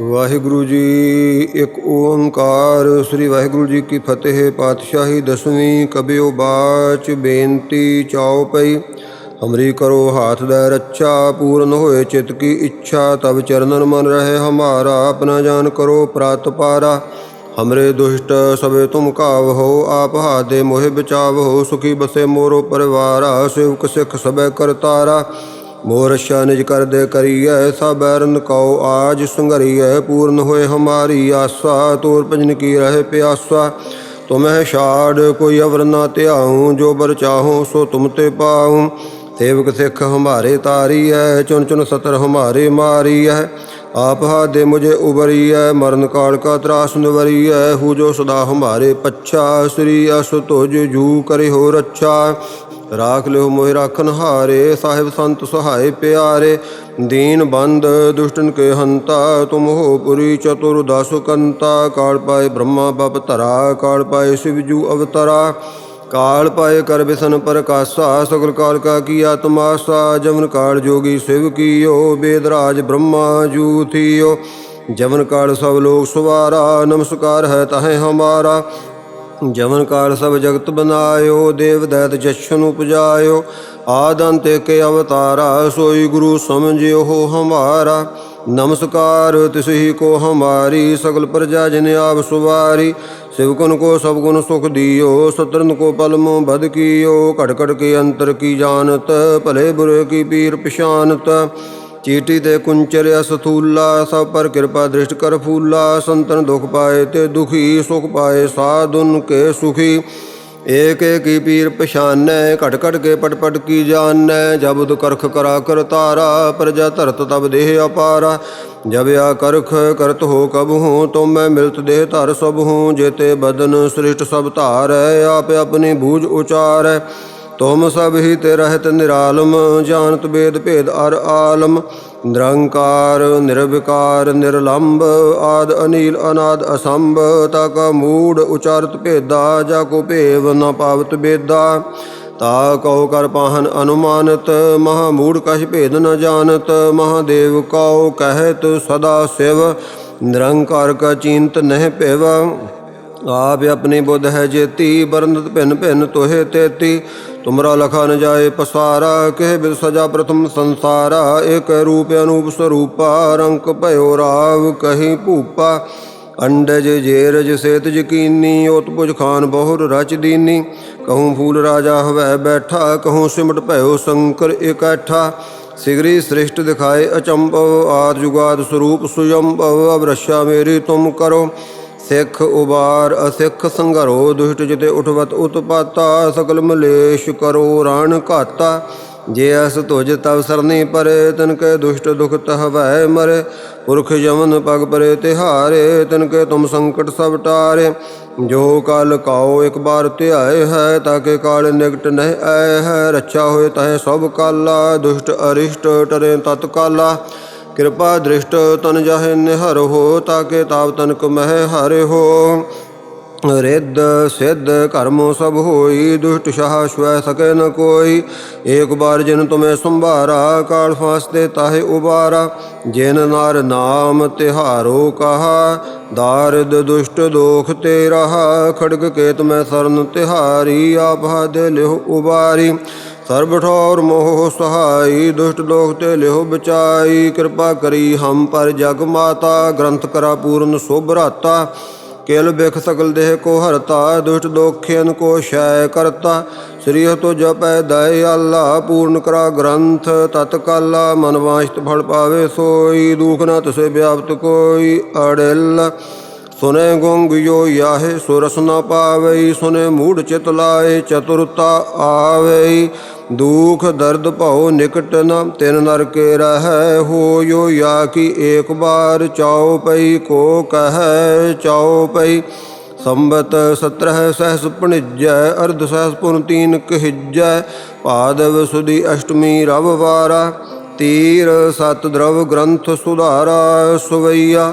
ਵਾਹਿਗੁਰੂ ਜੀ, ਇੱਕ ਓੰਕਾਰ, ਸ੍ਰੀ ਵਾਹਿਗੁਰੂ ਜੀ ਕੀ ਫਤਿਹ, ਪਾਤਸ਼ਾਹੀ ਦਸਵੀਂ ਕਬਿਓ ਬਾਚ, ਬੇਨਤੀ ਚਾਉ ਪਈ। ਹਮਰੀ ਕਰੋ ਹਾਥ ਦਾ ਰੱਛਾ, ਪੂਰਨ ਹੋਏ ਚਿਤ ਕੀ ਇੱਛਾ ਤਬ ਚਰਨਨ ਮਨ ਰਹੇ ਹਮਾਰਾ, ਆਪਣਾ ਜਾਨ ਕਰੋ ਪ੍ਰਾਤ ਪਾਰਾ। ਹਮਰੇ ਦੁਸ਼ਟ ਸਵੇ ਤੁਮ ਕਾਵ ਹੋ, ਆਪ ਹਾਦੇ ਮੋਹਿ ਬਚਾਵ ਹੋ, ਸੁਖੀ ਬਸੇ ਮੋਰੋ ਪਰਿਵਾਰਾ, ਸੇਵਕ ਸਿੱਖ ਸਬੈ ਕਰਤਾਰਾ। ਮੋਰ ਨਿਜ ਕਰਦੇ ਕਰੀਐ, ਸਭ ਐਰਨ ਕਉ ਆਜ ਸੰਘਰੀਐ ਪੂਰਨ ਹੋਏ ਹਮਾਰੀ ਆਸਾ, ਤੋਰ ਭਜਨ ਕੀ ਰਹਿ ਪਿਆਸਾ। ਤੁਮਹਿ ਛਾੜ ਕੋਈ ਅਵਰ ਨਾ ਧਿਆਉ, ਜੋ ਬਰ ਚਾਹੋ ਸੋ ਤੁਮ ਤੇ ਪਾਉ। ਸੇਵਕ ਸਿੱਖ ਹਮਾਰੇ ਤਾਰੀਐ ਚੁਨ ਚੁਨ ਸਤਰ ਹਮਾਰੇ ਮਾਰੀ ਹੈ ਆਪ ਹਾਦੇ ਮੁਝੇ ਉਬਰੀਐ, ਮਰਨ ਕਾਲ ਕਾ ਤਰਾਸ ਨਿਵਰੀਐ। ਹੂ ਜੋ ਸਦਾ ਹਮਾਰੇ ਪੱਛਾ, ਸ੍ਰੀ ਅਸ ਤੁਜ ਜੂ ਕਰੇ ਹੋ ਰੱਛਾ। ਰਾਖ ਲਿਓ ਮੋਹਿ ਰਾਖਨ ਹਾਰੇ, ਸਾਹਿਬ ਸੰਤ ਸਹਾਇ ਪਿਆਰੇ। ਦੀਨ ਬੰਦ ਦੁਸ਼ਟਨ ਕੇ ਹੰਤਾ, ਤੁਮ ਹੋ ਪੁਰੀ ਚਤੁਰ ਦਾਸੁ ਕੰਤਾ। ਕਾਲ ਪਾਏ ਬ੍ਰਹਮਾ ਬਪ ਧਰਾ, ਕਾਲ ਪਾਏ ਸ਼ਿਵਜੂ ਅਵਤਰਾ। ਕਾਲ ਪਾਏ ਕਰ ਬਿਸਨ ਪ੍ਰਕਾਸ਼ਾ, ਸਗਲ ਕਾਲ ਕਾ ਕੀ ਆਤਮਾਸਾ। ਜਮਨ ਕਾਲ ਜੋਗੀ ਸਿਵ ਕੀਓ, ਬੇਦਰਾਜ ਬ੍ਰਹਮਾ ਜੂ ਥੀਓ। ਜਮਨ ਕਾਲ ਸਭ ਲੋਕ ਸੁਵਾਰਾ, ਨਮਸਕਾਰ ਹੈ ਤਹੈ ਹਮਾਰਾ। ਜਮਨ ਕਾਲ ਸਭ ਜਗਤ ਬਨਾਇਓ, ਦੇਵ ਦੈਤ ਜਸ਼ਨ ਉਪਜਾਇਓ। ਆਦੰਤ ਕੇ ਅਵਤਾਰਾ, ਸੋਈ ਗੁਰੂ ਸਮਝਿਓ ਹਮਾਰਾ। ਨਮਸਕਾਰ ਤਿਸਹੀ ਕੋ ਹਮਾਰੀ, ਸਗਲ ਪ੍ਰਜਾ ਜਨ ਆਪ ਸੁਵਾਰੀ। ਸਿਵਕਨ ਕੋ ਸਭ ਗੁਣ ਸੁਖ ਦਿਓ ਸਤਰਨ ਕੋ ਪਲਮੋ ਬਦ ਕੀਓ। ਘਟ ਘਟ ਕੇ ਅੰਤਰ ਕੀ ਜਾਣਤ, ਭਲੇ ਬੁਰੇ ਕੀ ਪੀਰ ਪਛਾਨਤ। ਚੀਟੀ ਤੇ ਕੁੰਚਰਿਆ ਸਥੂਲਾ ਸਭ ਪਰ ਕਿਰਪਾ ਦ੍ਰਿਸ਼ਟ ਕਰ ਫੂਲਾ। ਸੰਤਨ ਦੁਖ ਪਾਏ ਤੇ ਦੁਖੀ, ਸੁਖ ਪਾਏ ਸਾਧੁਨ ਕੇ ਸੁਖੀ। ਏਕ ਏਕੀ ਪੀਰ ਪਛਾਨੈ, ਘਟ ਘਟ ਕੇ ਪਟ ਪਟ ਕੀ ਜਾਣੈ। ਜਬਦ ਕਰਖ ਕਰਾ ਕਰ ਤਾਰਾ ਪ੍ਰਜਾ ਧਰਤ ਤਬ ਦੇਹ ਅਪਾਰਾ। ਜਬ ਆ ਕਰਖ ਕਰਤ ਹੋ ਕਬ ਹੂੰ, ਤੋ ਮੈਂ ਮਿਲਤ ਦੇਹ ਧਰ ਸਭ ਹੂੰ। ਜੇਤੇ ਬਦਨ ਸ੍ਰਿਸ਼ਟ ਸਭ ਧਾਰੈ, ਆਪ ਆਪਣੀ ਬੂਝ ਉਚਾਰੈ। ਤੁਮ ਸਭ ਹੀ ਤੇ ਰਹਿਤ ਨਿਰਾਲਮ, ਜਾਣਤ ਬੇਦ ਭੇਦ ਅਰ ਆਲਮ। ਨਿਰੰਕਾਰ, ਨਿਰਵਿਕਾਰ ਨਿਰਲੰਭ ਆਦ ਅਨੀਲ, ਅਨਾਦ ਅਸੰਭ। ਤਕ ਮੂੜ ਉਚਾਰਤ ਭੇਦਾ, ਜਾ ਕੋ ਭੇਵ ਨ ਪਾਵਤ ਬੇਦਾ। ਤਾ ਕਉ ਕਰ ਪਾਹਨ ਅਨੁਮਾਨਤ, ਮਹਾ ਮੂੜ ਕਛ ਭੇਦ ਨ ਜਾਣਤ। ਮਹਾਦੇਵ ਕਉ ਕਹਿਤ ਸਦਾ ਸਿਵ, ਨਿਰੰਕਾਰ ਕਾ ਚਿੰਤ ਨਹਿ ਭਿਵ। ਆਪ ਆਪਣੀ ਬੁੱਧ ਹੈ ਜੇਤੀ ਬਰਨਤ ਭਿੰਨ ਭਿੰਨ ਤੋਹੇ ਤੇਤੀ। ਤੁਮਰਾ ਲਖਾ ਨ ਜਾਏ ਪਸਾਰਾ ਕਹਿ ਬਿਦ ਸਜਾ ਪ੍ਰਥਮ ਸੰਸਾਰਾ। ਏਕ ਰੂਪ ਅਨੂਪ ਸਰੂਪਾ, ਰੰਕ ਭਇਓ ਰਾਵ ਕਹੀ ਭੂਪਾ। ਅੰਡਜ ਜੇਰਜ ਸੇਤ ਜਕੀਨੀ ਓਤ ਪੁਜ ਖਾਨ ਬਹੁਰ ਰਚ ਦੀਨੀ। ਕਹੂੰ ਫੂਲ ਰਾਜਾ ਹਵੈ ਬੈਠਾ, ਕਹੂੰ ਸਿਮਟ ਭਇਓ ਸ਼ੰਕਰ ਇਕੱਠਾ। ਸਿਗਰੀ ਸ੍ਰਿਸ਼ਟ ਦਿਖਾਏ ਅਚੰਭਵ, ਆਦ ਜੁਗਾਦ ਸਰੂਪ ਸੁਯੰਭਵ ਅਬ ਮੇਰੀ ਤੁਮ ਕਰੋ। ਸਿੱਖ ਉਬਾਰ, ਅਸਿੱਖ ਸੰਘਰੋ, ਦੁਸ਼ਟ ਜਿਤੇ ਉਠਵਤ ਉਤਪਾਤਾ, ਸਕਲ ਮਲੇਸ਼ ਕਰੋ ਰਾਣ ਘਾਤਾ। ਜੇ ਅਸ ਤੁਜ ਤਵ ਸਰਨੀ ਪਰੇ ਤਨ ਕੇ ਦੁਸ਼ਟ ਦੁਖ ਤਹਵੈ ਮਰੇ। ਪੁਰਖ ਜਮਨ ਪਗ ਪਰੇ ਤਿਹਾਰੇ ਤਨ ਕੇ ਤੁਮ ਸੰਕਟ ਸਭ ਟਾਰੇ। ਜੋ ਕਾਲ ਕਾਓ ਇੱਕ ਬਾਰ ਧਿਆਏ ਹੈ, ਤਾਕੇ ਕਾਲ ਨਿਕਟ ਨਹਿ ਆਏ ਹੈ। ਰੱਛਾ ਹੋਏ ਤਹੇ ਸਭ ਕਾਲਾ, ਦੁਸ਼ਟ ਅਰਿਸ਼ਟ ਟਰੇ ਤਤ ਕਾਲਾ ਕਿਰਪਾ ਦ੍ਰਿਸ਼ਟ ਤਨ ਜਾਹੇ ਨਿਹਰ ਹੋ, ਤਾਕੇ ਤਾਪ ਤਨਕ ਮਹਿ ਹਰਿ ਹੋ। ਰਿੱਧ ਸਿੱਧ ਕਰਮੋ ਸਭ ਹੋਈ, ਦੁਸ਼ਟ ਸ਼ਾਹ ਸ਼ਵੈ ਸਕੈ ਨ ਕੋਈ। ਏਕ ਬਾਰ ਜਿਨ ਤੁਮੇ ਸੰਭਾਰਾ, ਕਾਲ ਫਾਸਤੇ ਤਾਹੇ ਉਬਾਰਾ। ਜਿਨ ਨਾਰ ਨਾਮ ਤਿਹਾਰੋ ਕਹਾ, ਦਾਰਦ ਦੁਸ਼ਟ ਦੋਖ ਤੇ ਰਹਾ ਖੜਗ ਕੇਤ ਮੈਂ ਸਰਨ ਤਿਹਾਰੀ, ਆਪ ਦੇ ਲਿਹੁ ਉਬਾਰੀ। ਸਰਬ ਠੌਰ ਮੋਹ ਸਹਾਈ, ਦੁਸ਼ਟ ਲੋਕ ਤੇ ਲਿਹੁ ਬਚਾਈ। ਕਿਰਪਾ ਕਰੀ ਹਮ ਪਰ ਜਗ ਮਾਤਾ, ਗ੍ਰੰਥ ਕਰਾ ਪੂਰਨ ਸੁਭ ਰਾਤਾ। ਕਿਲ ਬਿਖ ਸਕਲ ਦੇਹ ਕੋ ਹਰਤਾ, ਦੁਸ਼ਟ ਦੋਖਿਨ ਕੋ ਸ਼ੈ ਕਰਤਾ। ਸ੍ਰੀ ਹਤੋ ਜਪੈ ਦਇ ਆਲਾ ਪੂਰਨ ਕਰਾ ਗ੍ਰੰਥ, ਤਤਕਾਲਾ, ਮਨ ਵਾਸ਼ਤ ਫਲ ਪਾਵੇ ਸੋਈ। ਦੁਖ ਨਾ ਤਸੇ ਵਿਆਪਤ ਕੋਈ ਅੜਿਲ। ਸੁਨੇ ਗੁੰਗ ਯੋ ਯਾਹੇ, ਸੁਰਸ ਨ ਪਾਵਈ, ਸੁਨੇ ਮੂੜ ਚਿਤ ਲਾਏ, ਚਤੁਰਤਾ ਆਵਈ। ਦੁਖ ਦਰਦ ਭਉ ਨਿਕਟ ਨ, ਤਿਨ ਨਰ ਕੇ ਰਹੈ। ਹੋਇਓ ਯਾ ਕੀ ਏਕ ਬਾਰ ਚਾਉ ਪਈ, ਕੋ ਕਹੈ ਚਾਉ ਪਈ। ਸੰਬਤ 17 ਸਹਸ ਪਣਿਜੈ ਅਰਧ ਸਹਸ ਪੁਨ ਤੀਨ ਕਹਿਜੈ। ਭਾਦਵ ਸੁਦੀ ਅਸ਼ਟਮੀ ਰਵ ਵਾਰਾ, ਤੀਰ ਸਤ ਦਰਵ ਗ੍ਰੰਥ ਸੁਧਾਰਾ ਸੁਵਈਆ।